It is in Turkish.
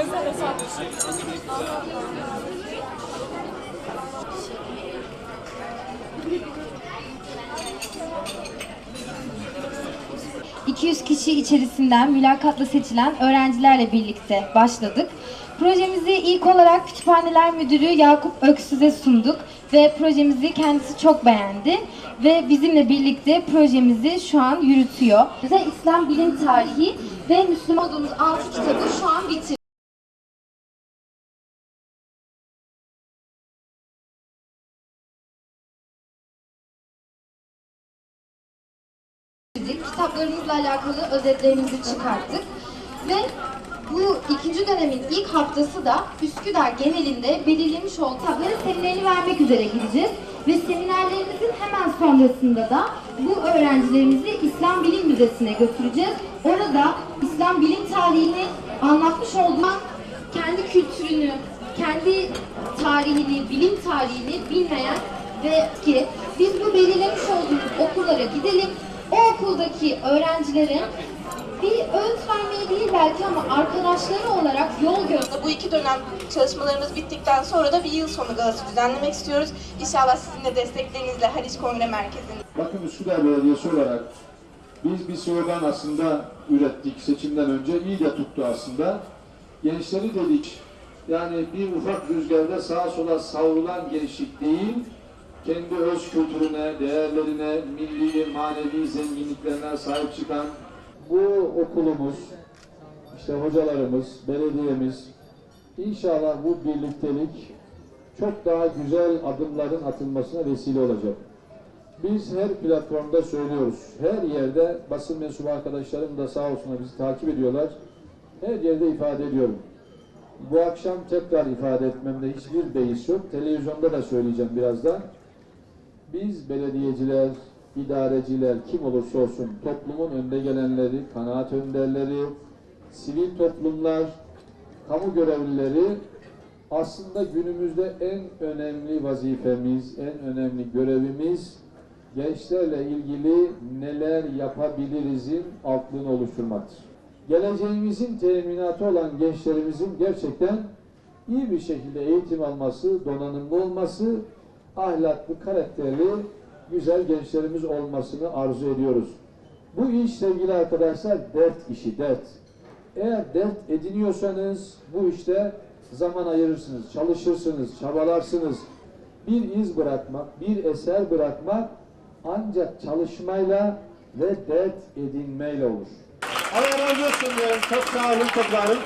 özel hesap. 200 kişi içerisinden mülakatla seçilen öğrencilerle birlikte başladık. Projemizi ilk olarak Kütüphaneler Müdürü Yakup Öksüz'e sunduk ve projemizi kendisi çok beğendi ve bizimle birlikte projemizi şu an yürütüyor. Bize İslam bilim tarihi ve Müslüman olduğumuz 6 kitabı şu an bitirdik. kitaplarımızla alakalı özetlerimizi çıkarttık. Ve bu ikinci dönemin ilk haftası da Üsküdar genelinde belirlemiş olduğu kitapların seminerini vermek üzere gideceğiz. Ve seminerlerimizin hemen sonrasında da bu öğrencilerimizi İslam Bilim Müzesi'ne götüreceğiz. Orada İslam bilim tarihini anlatmış olduğum kendi kültürünü, kendi tarihini, bilim tarihini bilmeyen ve ki biz bu belirlemiş olduğumuz okullara gidelim. O okuldaki öğrencilere bir öğüt vermeyi değil belki ama arkadaşları olarak yol göster. Bu iki dönem çalışmalarımız bittikten sonra da bir yıl sonu galası düzenlemek istiyoruz. İnşallah sizin de desteklerinizle Haliç Kongre Merkezi'nde Bakın Üsküdar Belediyesi olarak biz bir slogan aslında ürettik seçimden önce. iyi de tuttu aslında. Gençleri dedik. Yani bir ufak rüzgarda sağa sola savrulan gençlik değil, kendi öz kültürüne, değerlerine, milli, manevi zenginliklerine sahip çıkan bu okulumuz, işte hocalarımız, belediyemiz, inşallah bu birliktelik çok daha güzel adımların atılmasına vesile olacak. Biz her platformda söylüyoruz. Her yerde basın mensubu arkadaşlarım da sağ olsunlar bizi takip ediyorlar. Her yerde ifade ediyorum. Bu akşam tekrar ifade etmemde hiçbir beis yok. Televizyonda da söyleyeceğim birazdan. Biz belediyeciler, idareciler kim olursa olsun toplumun önde gelenleri, kanaat önderleri, sivil toplumlar, kamu görevlileri aslında günümüzde en önemli vazifemiz, en önemli görevimiz gençlerle ilgili neler yapabilirizin altlığını oluşturmaktır. Geleceğimizin teminatı olan gençlerimizin gerçekten iyi bir şekilde eğitim alması, donanımlı olması, ahlaklı, karakterli, güzel gençlerimiz olmasını arzu ediyoruz. Bu iş sevgili arkadaşlar dert işi, dert. Eğer dert ediniyorsanız bu işte zaman ayırırsınız, çalışırsınız, çabalarsınız. Bir iz bırakmak, bir eser bırakmak ancak çalışmayla ve dert edinmeyle olur. Allah razı olsun diyorum. Çok sağ olun, çok sağ olun.